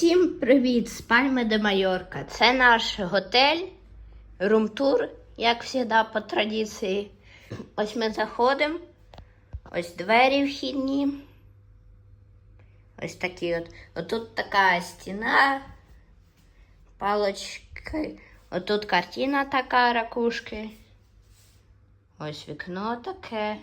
Усім привіт з Пальми де Майорка. Це наш готель, румтур, як завжди, по традиції. Ось ми заходимо. Ось двері вхідні. Ось такі от. Отут така стіна, палочки. Отут картина така ракушки. Ось вікно таке.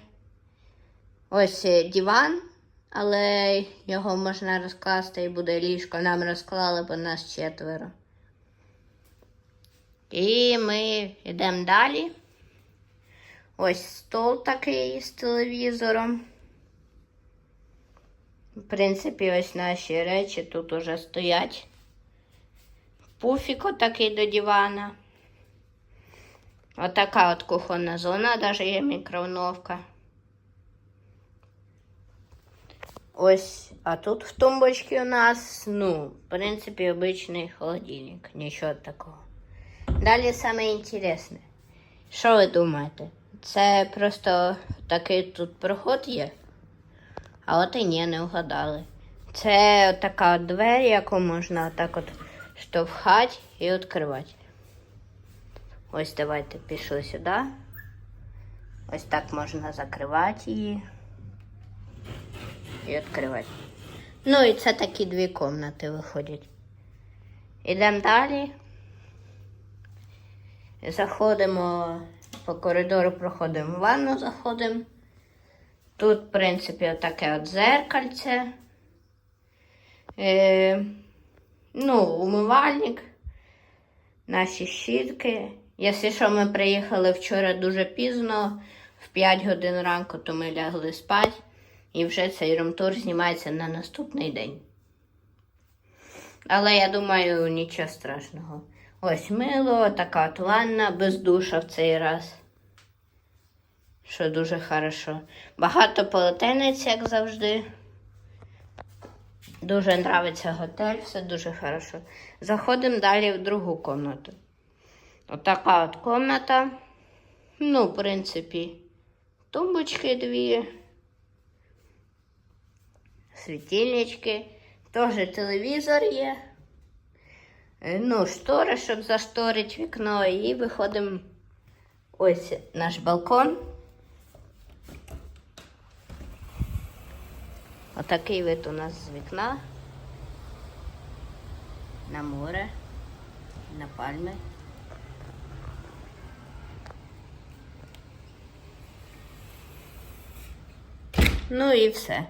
Ось е, диван, але його можна розкласти і буде ліжко. Нам розклали, бо нас четверо. І ми йдемо далі. Ось стол такий з телевізором. В принципі, ось наші речі тут уже стоять. Пуфік отакий до дивана. Отака от кухонна зона, навіть є мікроволновка. Ось, а тут в тумбочці у нас, ну, в принципі, обичний холодильник, нічого такого. Далі саме інтересне. Що ви думаєте? Це просто такий тут проход є? А от і ні, не вгадали. Це така двері, яку можна отак от штовхати і відкривати. Ось давайте пішли сюди. Ось так можна закривати її і відкривати. Ну і це такі дві кімнати виходять. Ідемо далі. Заходимо по коридору, проходимо в ванну, заходимо. Тут, в принципі, отаке от зеркальце. Е, ну, умивальник, наші щітки. Якщо що, ми приїхали вчора дуже пізно, в 5 годин ранку, то ми лягли спати. І вже цей румтур знімається на наступний день. Але я думаю, нічого страшного. Ось мило, така от ванна без душа в цей раз. Що дуже хорошо. Багато полотенець, як завжди. Дуже нравиться готель, все дуже хорошо. Заходимо далі в другу кімнату. Отака от кімната. Ну, в принципі, тумбочки дві світильнички, теж телевізор є. Е, Ну, штори, щоб зашторити вікно, і виходимо ось наш балкон. Отакий вид у нас з вікна. На море, на пальми. Ну і все.